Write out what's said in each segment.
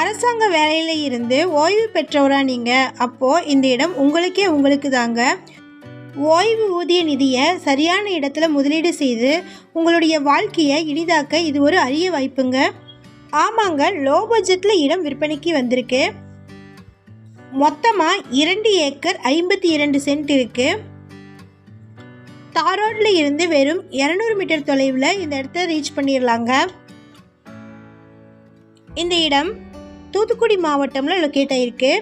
அரசாங்க வேலையில் இருந்து ஓய்வு பெற்றவரா நீங்கள் அப்போது இந்த இடம் உங்களுக்கே உங்களுக்கு தாங்க. ஓய்வு ஊதிய நிதியை சரியான இடத்துல முதலீடு செய்து உங்களுடைய வாழ்க்கையை இனிதாக்க இது ஒரு அரிய வாய்ப்புங்க. ஆமாங்க லோ பட்ஜெட்டில் இடம் விற்பனைக்கு வந்திருக்கு. மொத்தமாக இரண்டு ஏக்கர் ஐம்பத்தி இரண்டு சென்ட் இருக்குது தாரோட்ல இருந்து வெறும் இரநூறு மீட்டர் தொலைவில் இந்த இடத்த ரீச் பண்ணிடலாங்க இந்த இடம் தூத்துக்குடி மாவட்டம்ல லொக்கேட் ஆயிருக்கு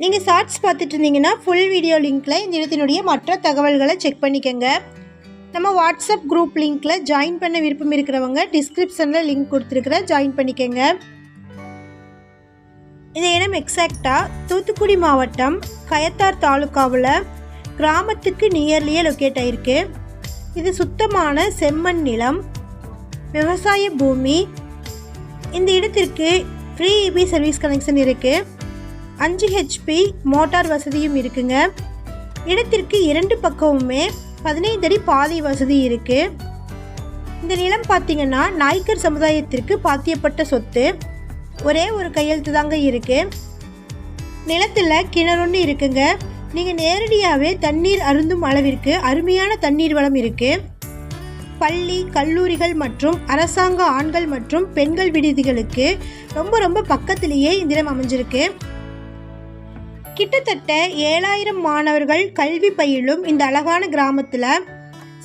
நீங்கள் ஷார்ட்ஸ் பார்த்துட்டு இருந்தீங்கன்னா ஃபுல் வீடியோ லிங்க்கில் இந்த இடத்தினுடைய மற்ற தகவல்களை செக் பண்ணிக்கோங்க. நம்ம வாட்ஸ்அப் குரூப் லிங்க்கில் ஜாயின் பண்ண விருப்பம் இருக்கிறவங்க டிஸ்கிரிப்ஷனில் லிங்க் கொடுத்துருக்குற ஜாயின் பண்ணிக்கோங்க. இந்த இடம் எக்ஸாக்டாக தூத்துக்குடி மாவட்டம் கயத்தார் தாலுக்காவில் கிராமத்துக்கு நியர்லியே லொக்கேட் ஆயிருக்கு. இது சுத்தமான செம்மண் நிலம் விவசாய பூமி. இந்த இடத்திற்கு ஃப்ரீ இபி சர்வீஸ் கனெக்ஷன் இருக்குது அஞ்சு ஹெச்பி மோட்டார் வசதியும் இருக்குங்க. இடத்திற்கு இரண்டு பக்கமுமே பதினைந்து அடி பாதை வசதி இருக்குது இந்த நிலம் பார்த்தீங்கன்னா நாய்க்கர் சமுதாயத்திற்கு பாத்தியப்பட்ட சொத்து. ஒரே ஒரு கையெழுத்து தாங்க இருக்குது நிலத்தில் கிணறுன்னு இருக்குங்க. நீங்கள் நேரடியாகவே தண்ணீர் அருந்தும் அளவிற்கு அருமையான தண்ணீர் வளம் இருக்குது பள்ளி கல்லூரிகள் மற்றும் அரசாங்க ஆண்கள் மற்றும் பெண்கள் விடுதிகளுக்கு ரொம்ப ரொம்ப பக்கத்திலேயே இந்திரம் அமைஞ்சிருக்கு. கிட்டத்தட்ட ஏழாயிரம் மாணவர்கள் கல்வி பயிலும் இந்த அழகான கிராமத்தில்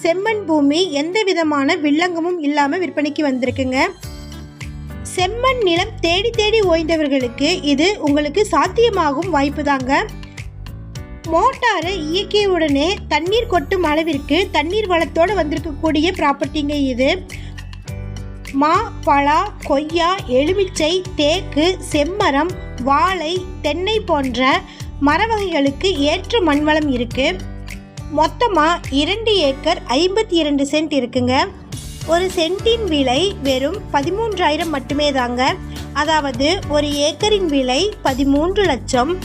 செம்மண் பூமி எந்த விதமான வில்லங்கமும் இல்லாமல் விற்பனைக்கு வந்திருக்குங்க. செம்மண் நிலம் தேடி தேடி ஓய்ந்தவர்களுக்கு இது உங்களுக்கு சாத்தியமாகும் வாய்ப்பு தாங்க மோட்டாரை இயக்கிய உடனே தண்ணீர் கொட்டும் அளவிற்கு தண்ணீர் வளத்தோடு வந்திருக்கக்கூடிய ப்ராப்பர்ட்டிங்க இது. மா பலா கொய்யா எலுமிச்சை தேக்கு செம்மரம் வாழை தென்னை போன்ற மர வகைகளுக்கு ஏற்ற மண்வளம் இருக்குது மொத்தமாக இரண்டு ஏக்கர் ஐம்பத்தி இரண்டு சென்ட் இருக்குங்க. ஒரு சென்ட்டின் விலை வெறும் பதிமூன்றாயிரம் மட்டுமே தாங்க. அதாவது ஒரு ஏக்கரின் விலை பதிமூன்று லட்சம்.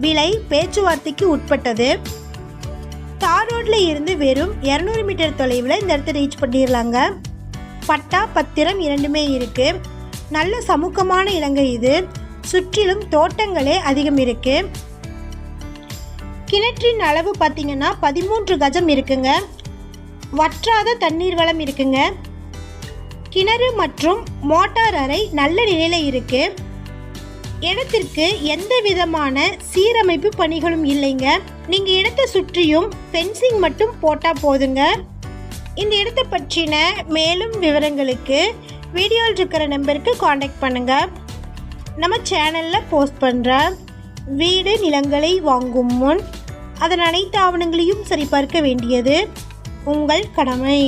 விலை பேச்சுவார்த்தைக்கு உட்பட்டது. தார் ரோட்ல இருந்து வெறும் இரநூறு மீட்டர் தொலைவில் இந்த இடத்த ரீச் பண்ணிடலாங்க. பட்டா பத்திரம் இரண்டுமே இருக்கு. நல்ல சமூகமான இலங்கை இது. சுற்றிலும் தோட்டங்களே அதிகம் இருக்கு. கிணற்றின் அளவு பார்த்தீங்கன்னா பதிமூன்று கஜம் இருக்குங்க. வற்றாத தண்ணீர் வளம் இருக்குங்க. கிணறு மற்றும் மோட்டார் அறை நல்ல நிலையில் இருக்குது இடத்திற்கு எந்த விதமான சீரமைப்பு பணிகளும் இல்லைங்க. நீங்க இடத்தை சுற்றியும் ஃபென்சிங் மட்டும் போட்டா போதுங்க. இந்த இடத்தை பற்றின மேலும் விவரங்களுக்கு வீடியோவில் இருக்கிற நம்பருக்கு காண்டாக்ட் பண்ணுங்க. நம்ம சேனலில் போஸ்ட் பண்ணுற வீடு நிலங்களை வாங்கும் முன் அதன் அனைத்து ஆவணங்களையும் சரிபார்க்க வேண்டியது உங்கள் கடமை.